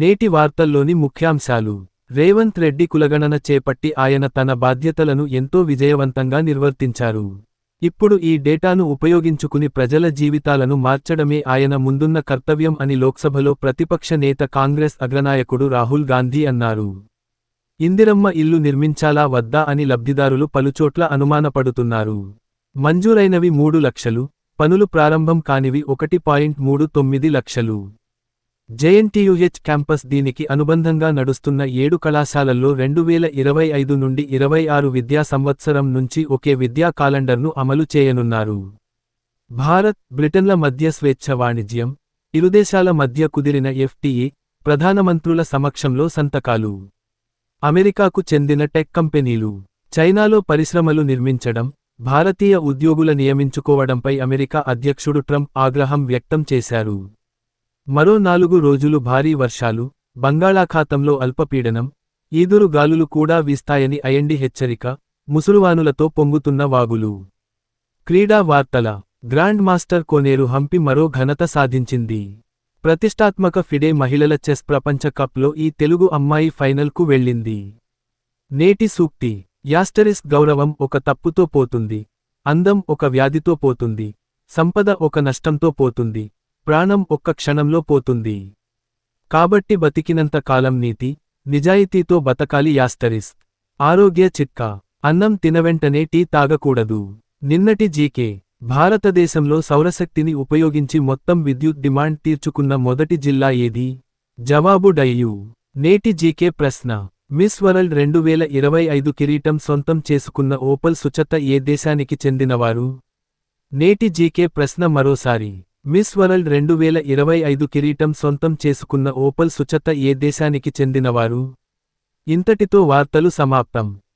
నేటి వార్తల్లోని ముఖ్యాంశాలు. రేవంత్ రెడ్డి కులగణన చేపట్టి ఆయన తన బాధ్యతలను ఎంతో విజయవంతంగా నిర్వర్తించారు. ఇప్పుడు ఈ డేటాను ఉపయోగించుకుని ప్రజల జీవితాలను మార్చడమే ఆయన ముందున్న కర్తవ్యం అని లోక్సభలో ప్రతిపక్ష నేత కాంగ్రెస్ అగ్రనాయకుడు రాహుల్ గాంధీ అన్నారు. ఇందిరమ్మ ఇల్లు నిర్మించాలా వద్దా అని లబ్ధిదారులు పలుచోట్ల అనుమానపడుతున్నారు. మంజూరైనవి మూడు లక్షలు పనులు ప్రారంభం కానివి ఒకటి పాయింట్ మూడు తొమ్మిది లక్షలు. జేఎన్టీయుహెచ్ క్యాంపస్ దీనికి అనుబంధంగా నడుస్తున్న ఏడు కళాశాలల్లో రెండు వేల ఇరవై ఐదు నుండి ఇరవై ఆరు విద్యా సంవత్సరం నుంచి ఒకే విద్యా కాలండర్ను అమలు చేయనున్నారు. భారత్ బ్రిటన్ల మధ్య స్వేచ్ఛ వాణిజ్యం ఇరుదేశాల మధ్య కుదిరిన ఎఫ్టీఈ ప్రధానమంత్రుల సమక్షంలో సంతకాలు. అమెరికాకు చెందిన టెక్ కంపెనీలు చైనాలో పరిశ్రమలు నిర్మించడం భారతీయ ఉద్యోగుల నియమించుకోవడంపై అమెరికా అధ్యక్షుడు ట్రంప్ ఆగ్రహం వ్యక్తం చేశారు. మరో నాలుగు రోజులు భారీ వర్షాలు బంగాళాఖాతంలో అల్పపీడనం ఈదురు గాలులు కూడా వీస్తాయని అయండి హెచ్చరిక ముసురువానులతో పొంగుతున్న వాగులు. క్రీడా వార్తల గ్రాండ్ మాస్టర్ కోనేరు హంపి మరో ఘనత సాధించింది. ప్రతిష్టాత్మక ఫిడే మహిళల చెస్ ప్రపంచ కప్లో ఈ తెలుగు అమ్మాయి ఫైనల్కు వెళ్ళింది. నేటి సూక్తి యాస్టరిస్ గౌరవం ఒక తప్పుతో పోతుంది అందం ఒక వ్యాధితో పోతుంది సంపద ఒక నష్టంతో పోతుంది. ప్రాణం ఒక్క క్షణంలో పోతుంది. కాబట్టి బతికినంత కాలం నీతి నిజాయితీతో బతకాలి యాస్తరిస్. ఆరోగ్య చిట్కా. అన్నం తినవెంటనే టీ తాగకూడదు. నిన్నటి జీకే. భారతదేశంలో సౌరశక్తిని ఉపయోగించి మొత్తం విద్యుత్ డిమాండ్ తీర్చుకున్న మొదటి జిల్లా ఏది? జవాబు డయ్యు. నేటి జీకే ప్రశ్న. మిస్ వరల్డ్ రెండు వేల ఇరవై ఐదు కిరీటం సొంతం చేసుకున్న ఓపల్ సుచత ఏ దేశానికి చెందినవారు? నేటి జీకే ప్రశ్న మరోసారి. మిస్ వరల్డ్ రెండు వేల ఇరవై ఐదు కిరీటం సొంతం చేసుకున్న ఓపల్ సుచత ఏ దేశానికి చెందినవారు? ఇంతటితో వార్తలు సమాప్తం.